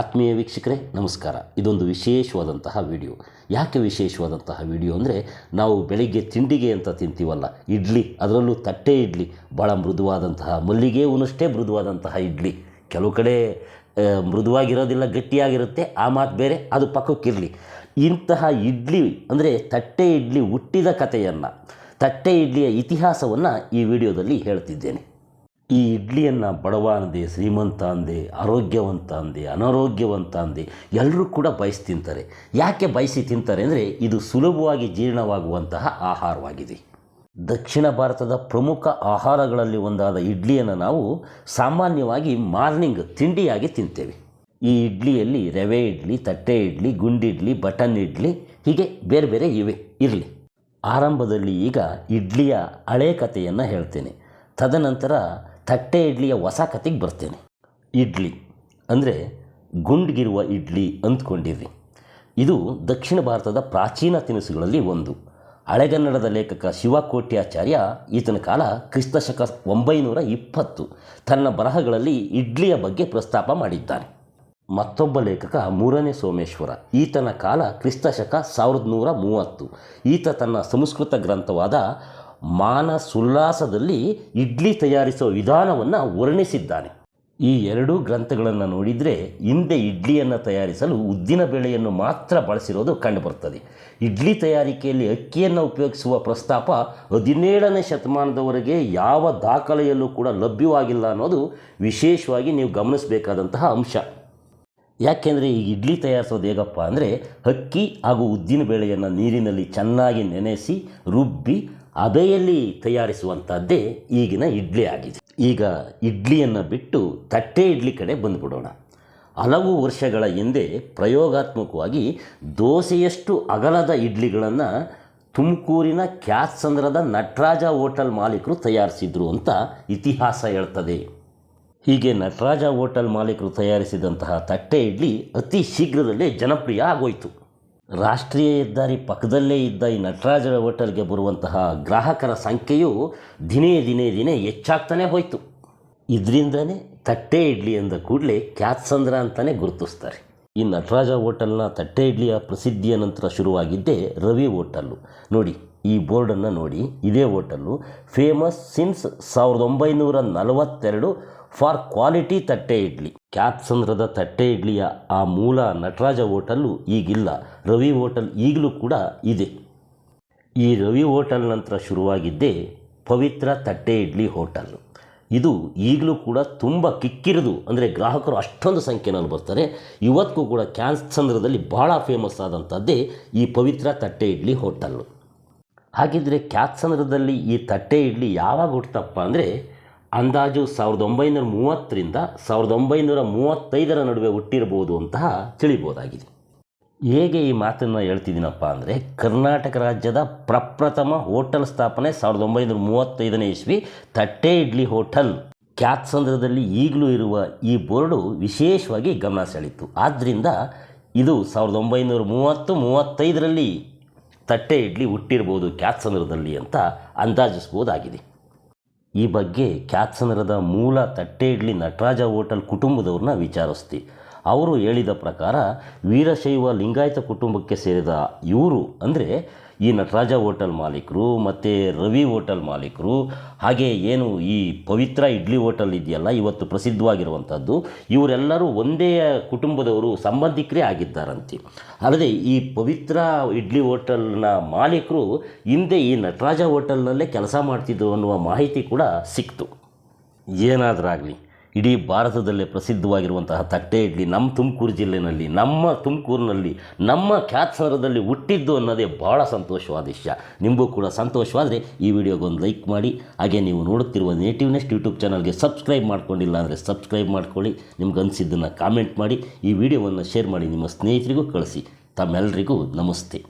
ಆತ್ಮೀಯ ವೀಕ್ಷಕರೇ, ನಮಸ್ಕಾರ. ಇದೊಂದು ವಿಶೇಷವಾದಂತಹ ವಿಡಿಯೋ. ಯಾಕೆ ವಿಶೇಷವಾದಂತಹ ವಿಡಿಯೋ ಅಂದರೆ, ನಾವು ಬೆಳಿಗ್ಗೆ ತಿಂಡಿಗೆ ಅಂತ ತಿಂತೀವಲ್ಲ, ಇಡ್ಲಿ, ಅದರಲ್ಲೂ ತಟ್ಟೆ ಇಡ್ಲಿ ಭಾಳ ಮೃದುವಾದಂತಹ, ಮಲ್ಲಿಗೆ ಉನಷ್ಟೇ ಮೃದುವಾದಂತಹ ಇಡ್ಲಿ. ಕೆಲವು ಕಡೆ ಮೃದುವಾಗಿರೋದಿಲ್ಲ, ಗಟ್ಟಿಯಾಗಿರುತ್ತೆ, ಆ ಮಾತು ಬೇರೆ, ಅದು ಪಕ್ಕಕ್ಕಿರಲಿ. ಇಂತಹ ಇಡ್ಲಿ ಅಂದರೆ, ತಟ್ಟೆ ಇಡ್ಲಿ ಹುಟ್ಟಿದ ಕಥೆಯನ್ನು, ತಟ್ಟೆ ಇಡ್ಲಿಯ ಇತಿಹಾಸವನ್ನು ಈ ವಿಡಿಯೋದಲ್ಲಿ ಹೇಳ್ತಿದ್ದೇನೆ. ಈ ಇಡ್ಲಿಯನ್ನು ಬಡವ ಅಂದೆ, ಶ್ರೀಮಂತ ಅಂದೆ, ಆರೋಗ್ಯವಂತ ಅಂದೆ, ಅನಾರೋಗ್ಯವಂತ ಅಂದೆ ಎಲ್ಲರೂ ಕೂಡ ಬಯಸಿ ತಿಂತಾರೆ. ಯಾಕೆ ಬಯಸಿ ತಿಂತಾರೆ ಅಂದರೆ ಇದು ಸುಲಭವಾಗಿ ಜೀರ್ಣವಾಗುವಂತಹ ಆಹಾರವಾಗಿದೆ. ದಕ್ಷಿಣ ಭಾರತದ ಪ್ರಮುಖ ಆಹಾರಗಳಲ್ಲಿ ಒಂದಾದ ಇಡ್ಲಿಯನ್ನು ನಾವು ಸಾಮಾನ್ಯವಾಗಿ ಮಾರ್ನಿಂಗ್ ತಿಂಡಿಯಾಗಿ ತಿಂತೇವೆ. ಈ ಇಡ್ಲಿಯಲ್ಲಿ ರವೆ ಇಡ್ಲಿ, ತಟ್ಟೆ ಇಡ್ಲಿ ಗುಂಡಿಡ್ಲಿ ಬಟನ್ ಇಡ್ಲಿ, ಹೀಗೆ ಬೇರೆ ಬೇರೆ ಇವೆ. ಇರಲಿ. ಆರಂಭದಲ್ಲಿ ಈಗ ಇಡ್ಲಿಯ ಹಳೆ ಕಥೆಯನ್ನು ಹೇಳ್ತೇನೆ. ತದನಂತರ ತಟ್ಟೆ ಇಡ್ಲಿಯ ಹೊಸ ಕತೆಗೆ ಬರ್ತೇನೆ. ಇಡ್ಲಿ ಅಂದರೆ ಗುಂಡ್ಗಿರುವ ಇಡ್ಲಿ ಅಂದ್ಕೊಂಡಿರ್ರಿ ಇದು ದಕ್ಷಿಣ ಭಾರತದ ಪ್ರಾಚೀನ ತಿನಿಸುಗಳಲ್ಲಿ ಒಂದು. ಹಳೆಗನ್ನಡದ ಲೇಖಕ ಶಿವಕೋಟ್ಯಾಚಾರ್ಯ ಈತನ ಕಾಲ ಕ್ರಿಸ್ತಶಕ ಒಂಬೈನೂರ ಇಪ್ಪತ್ತು ತನ್ನ ಬರಹಗಳಲ್ಲಿ ಇಡ್ಲಿಯ ಬಗ್ಗೆ ಪ್ರಸ್ತಾಪ ಮಾಡಿದ್ದಾನೆ. ಮತ್ತೊಬ್ಬ ಲೇಖಕ ಮೂರನೇ ಸೋಮೇಶ್ವರ ಈತನ ಕಾಲ ಕ್ರಿಸ್ತಶಕ ಸಾವಿರದ ನೂರ ಮೂವತ್ತು. ಈತ ತನ್ನ ಸಂಸ್ಕೃತ ಗ್ರಂಥವಾದ ಮಾನಸುಲ್ಲಾಸದಲ್ಲಿ ಇಡ್ಲಿ ತಯಾರಿಸುವ ವಿಧಾನವನ್ನು ವರ್ಣಿಸಿದ್ದಾನೆ. ಈ ಎರಡೂ ಗ್ರಂಥಗಳನ್ನು ನೋಡಿದರೆ ಹಿಂದೆ ಇಡ್ಲಿಯನ್ನು ತಯಾರಿಸಲು ಉದ್ದಿನ ಬೇಳೆಯನ್ನು ಮಾತ್ರ ಬಳಸಿರೋದು ಕಂಡುಬರ್ತದೆ. ಇಡ್ಲಿ ತಯಾರಿಕೆಯಲ್ಲಿ ಅಕ್ಕಿಯನ್ನು ಉಪಯೋಗಿಸುವ ಪ್ರಸ್ತಾಪ ಹದಿನೇಳನೇ ಶತಮಾನದವರೆಗೆ ಯಾವ ದಾಖಲೆಯಲ್ಲೂ ಕೂಡ ಲಭ್ಯವಾಗಿಲ್ಲ ಅನ್ನೋದು ವಿಶೇಷವಾಗಿ ನೀವು ಗಮನಿಸಬೇಕಾದಂತಹ ಅಂಶ. ಯಾಕೆಂದರೆ ಈ ಇಡ್ಲಿ ತಯಾರಿಸೋದು ಹೇಗಪ್ಪ ಅಂದರೆ ಅಕ್ಕಿ ಹಾಗೂ ಉದ್ದಿನ ಬೇಳೆಯನ್ನು ನೀರಿನಲ್ಲಿ ಚೆನ್ನಾಗಿ ನೆನೆಸಿ ರುಬ್ಬಿ ಹಬೆಯಲ್ಲಿ ತಯಾರಿಸುವಂಥದ್ದೇ ಈಗಿನ ಇಡ್ಲಿ ಆಗಿದೆ. ಈಗ ಇಡ್ಲಿಯನ್ನು ಬಿಟ್ಟು ತಟ್ಟೆ ಇಡ್ಲಿ ಕಡೆ ಬಂದುಬಿಡೋಣ. ಹಲವು ವರ್ಷಗಳ ಹಿಂದೆ ಪ್ರಯೋಗಾತ್ಮಕವಾಗಿ ದೋಸೆಯಷ್ಟು ಅಗಲದ ಇಡ್ಲಿಗಳನ್ನು ತುಮಕೂರಿನ ಖ್ಯಾತ್ಸಂದ್ರದ ನಟರಾಜ ಹೋಟೆಲ್ ಮಾಲೀಕರು ತಯಾರಿಸಿದ್ರು ಅಂತ ಇತಿಹಾಸ ಹೇಳ್ತದೆ. ಹೀಗೆ ನಟರಾಜ ಹೋಟೆಲ್ ಮಾಲೀಕರು ತಯಾರಿಸಿದಂತಹ ತಟ್ಟೆ ಇಡ್ಲಿ ಅತಿ ಶೀಘ್ರದಲ್ಲೇ ಜನಪ್ರಿಯ ಆಗೋಯಿತು. ರಾಷ್ಟ್ರೀಯ ಹೆದ್ದಾರಿ ಪಕ್ಕದಲ್ಲೇ ಇದ್ದ ಈ ನಟರಾಜ ಹೋಟೆಲ್ಗೆ ಬರುವಂತಹ ಗ್ರಾಹಕರ ಸಂಖ್ಯೆಯು ದಿನೇ ದಿನೇ ದಿನೇ ಹೆಚ್ಚಾಗ್ತಾನೆ ಹೋಯಿತು. ಇದರಿಂದನೇ ತಟ್ಟೆ ಇಡ್ಲಿ ಅಂದ ಕೂಡಲೇ ಕ್ಯಾತ್ಸಂದ್ರ ಅಂತಲೇ ಗುರುತಿಸ್ತಾರೆ. ಈ ನಟರಾಜ ಹೋಟೆಲ್ನ ತಟ್ಟೆ ಇಡ್ಲಿಯ ಪ್ರಸಿದ್ಧಿಯ ನಂತರ ಶುರುವಾಗಿದ್ದೇ ರವಿ ಹೋಟೆಲ್ಲು. ನೋಡಿ, ಈ ಬೋರ್ಡನ್ನು ನೋಡಿ, ಇದೇ ಹೋಟೆಲ್ಲು ಫೇಮಸ್ ಸಿನ್ಸ್ ಸಾವಿರದ ಒಂಬೈನೂರ ನಲವತ್ತೆರಡು ಫಾರ್ ಕ್ವಾಲಿಟಿ ತಟ್ಟೆ ಇಡ್ಲಿ. ಕ್ಯಾತ್ಸಂದ್ರದ ತಟ್ಟೆ ಇಡ್ಲಿಯ ಆ ಮೂಲ ನಟರಾಜ ಹೋಟಲ್ಲು ಈಗಿಲ್ಲ. ರವಿ ಹೋಟಲ್ ಈಗಲೂ ಕೂಡ ಇದೆ. ಈ ರವಿ ಹೋಟೆಲ್ ನಂತರ ಶುರುವಾಗಿದ್ದೇ ಪವಿತ್ರ ತಟ್ಟೆ ಇಡ್ಲಿ ಹೋಟೆಲ್. ಇದು ಈಗಲೂ ಕೂಡ ತುಂಬ ಕಿಕ್ಕಿರಿದು. ಅಂದರೆ ಗ್ರಾಹಕರು ಅಷ್ಟೊಂದು ಸಂಖ್ಯೆನಲ್ಲಿ ಬರ್ತಾರೆ. ಇವತ್ತಿಗೂ ಕೂಡ ಕ್ಯಾತ್ಸಂದ್ರದಲ್ಲಿ ಭಾಳ ಫೇಮಸ್ ಆದಂಥದ್ದೇ ಈ ಪವಿತ್ರ ತಟ್ಟೆ ಇಡ್ಲಿ ಹೋಟೆಲ್ಲು ಹಾಗಿದ್ರೆ ಕ್ಯಾತ್ಸಂದ್ರದಲ್ಲಿ ಈ ತಟ್ಟೆ ಇಡ್ಲಿ ಯಾವಾಗ ಹುಟ್ಟಪ್ಪ ಅಂದರೆ ಅಂದಾಜು ಸಾವಿರದ ಒಂಬೈನೂರ ಮೂವತ್ತರಿಂದ ಸಾವಿರದ ಒಂಬೈನೂರ ಮೂವತ್ತೈದರ ನಡುವೆ ಹುಟ್ಟಿರ್ಬೋದು ಅಂತ ತಿಳಿಬೋದಾಗಿದೆ ಹೇಗೆ ಈ ಮಾತನ್ನು ಹೇಳ್ತಿದ್ದೀನಪ್ಪ ಅಂದರೆ ಕರ್ನಾಟಕ ರಾಜ್ಯದ ಪ್ರಪ್ರಥಮ ಹೋಟೆಲ್ ಸ್ಥಾಪನೆ ಸಾವಿರದ ಒಂಬೈನೂರ ಮೂವತ್ತೈದನೇ ಇಸ್ವಿ ತಟ್ಟೆ ಇಡ್ಲಿ ಹೋಟೆಲ್. ಖ್ಯಾತ್ಸಂದ್ರದಲ್ಲಿ ಈಗಲೂ ಇರುವ ಈ ಬೋರ್ಡು ವಿಶೇಷವಾಗಿ ಗಮನ ಸೆಳೀತು ಆದ್ದರಿಂದ ಇದು ಸಾವಿರದ ಒಂಬೈನೂರ ಮೂವತ್ತು ಮೂವತ್ತೈದರಲ್ಲಿ ತಟ್ಟೆ ಇಡ್ಲಿ ಹುಟ್ಟಿರ್ಬೋದು ಕ್ಯಾತ್ಸಂದ್ರದಲ್ಲಿ ಅಂತ ಅಂದಾಜಿಸ್ಬೋದಾಗಿದೆ ಈ ಬಗ್ಗೆ ಕ್ಯಾತ್ಸನರದ ಮೂಲ ತಟ್ಟೆ ಇಡ್ಲಿ ನಟರಾಜ ಹೋಟೆಲ್ ಕುಟುಂಬದವ್ರನ್ನ ವಿಚಾರಿಸ್ತಿ. ಅವರು ಹೇಳಿದ ಪ್ರಕಾರ, ವೀರಶೈವ ಲಿಂಗಾಯತ ಕುಟುಂಬಕ್ಕೆ ಸೇರಿದ ಇವರು ಅಂದರೆ ಈ ನಟರಾಜ ಹೋಟೆಲ್ ಮಾಲೀಕರು ಮತ್ತು ರವಿ ಹೋಟೆಲ್ ಮಾಲೀಕರು, ಹಾಗೆ ಏನು ಈ ಪವಿತ್ರ ಇಡ್ಲಿ ಹೋಟೆಲ್ ಇದೆಯಲ್ಲ, ಇವತ್ತು ಪ್ರಸಿದ್ಧವಾಗಿರುವಂಥದ್ದು, ಇವರೆಲ್ಲರೂ ಒಂದೇ ಕುಟುಂಬದವರು ಸಂಬಂಧಿಕರೇ ಆಗಿದ್ದಾರಂತೆ. ಅಲ್ಲದೆ ಈ ಪವಿತ್ರ ಇಡ್ಲಿ ಹೋಟೆಲ್ನ ಮಾಲೀಕರು ಹಿಂದೆ ಈ ನಟರಾಜ ಹೋಟೆಲ್ನಲ್ಲೇ ಕೆಲಸ ಮಾಡ್ತಿದ್ರು ಅನ್ನುವ ಮಾಹಿತಿ ಕೂಡ ಸಿಕ್ತು. ಏನಾದರಾಗಲಿ. ಇಡೀ ಭಾರತದಲ್ಲೇ ಪ್ರಸಿದ್ಧವಾಗಿರುವಂತಹ ತಟ್ಟೆ ಇಡ್ಲಿ ನಮ್ಮ ತುಮಕೂರು ಜಿಲ್ಲೆಯಲ್ಲಿ ನಮ್ಮ ತುಮಕೂರಿನಲ್ಲಿ, ನಮ್ಮ ಖ್ಯಾತ್ಸರದಲ್ಲಿ ಹುಟ್ಟಿದ್ದು ಅನ್ನೋದೇ ಭಾಳ ಸಂತೋಷವಾದ ವಿಷಯ. ನಿಮಗೂ ಕೂಡ ಸಂತೋಷವಾದರೆ ಈ ವಿಡಿಯೋಗೊಂದು ಲೈಕ್ ಮಾಡಿ. ಹಾಗೆ ನೀವು ನೋಡುತ್ತಿರುವ ನೇಟಿವ್ ನೆಸ್ಟ್ ಯೂಟ್ಯೂಬ್ ಚಾನಲ್ಗೆ ಸಬ್ಸ್ಕ್ರೈಬ್ ಮಾಡ್ಕೊಂಡಿಲ್ಲ ಅಂದರೆ ಸಬ್ಸ್ಕ್ರೈಬ್ ಮಾಡ್ಕೊಳ್ಳಿ. ನಿಮ್ಗೆ ಅನಿಸಿದ್ದನ್ನು ಕಾಮೆಂಟ್ ಮಾಡಿ. ಈ ವಿಡಿಯೋವನ್ನು ಶೇರ್ ಮಾಡಿ ನಿಮ್ಮ ಸ್ನೇಹಿತರಿಗೂ ಕಳಿಸಿ. ತಮ್ಮೆಲ್ಲರಿಗೂ ನಮಸ್ತೆ.